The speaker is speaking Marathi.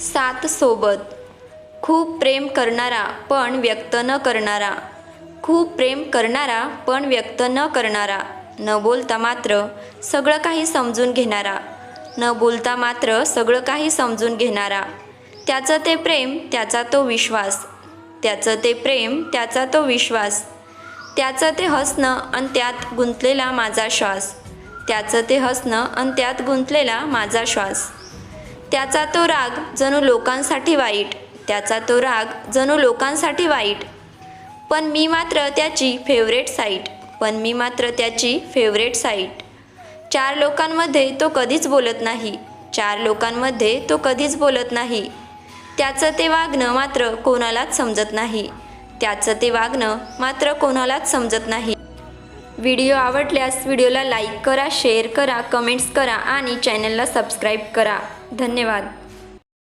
सात सोबत. खूप प्रेम करणारा पण व्यक्त न करणारा. खूप प्रेम करणारा पण व्यक्त न करणारा. न बोलता मात्र सगळं काही समजून घेणारा. न बोलता मात्र सगळं काही समजून घेणारा. त्याचं ते प्रेम त्याचा तो विश्वास. त्याचं ते प्रेम त्याचा तो विश्वास. त्याचं ते हसणं आणि त्यात गुंतलेला माझा श्वास. त्याचं ते हसणं आणि त्यात गुंतलेला माझा श्वास. त्याचा तो राग जणू लोकांसाठी वाईट त्याचा तो राग जणू लोकांसाठी वाईट. पण मी मात्र त्याची फेवरेट साईट पण मी मात्र त्याची फेवरेट साईट चार लोकांमध्ये तो कधीच बोलत नाही चार लोकांमध्ये तो कधीच बोलत नाही. त्याचं ते वागणं मात्र कोणालाच समजत नाही त्याचं ते वागणं मात्र कोणालाच समजत नाही. व्हिडिओ आवडल्यास व्हिडिओला लाईक करा शेअर करा कमेंट्स करा आणि चॅनलला सबस्क्राईब करा. धन्यवाद.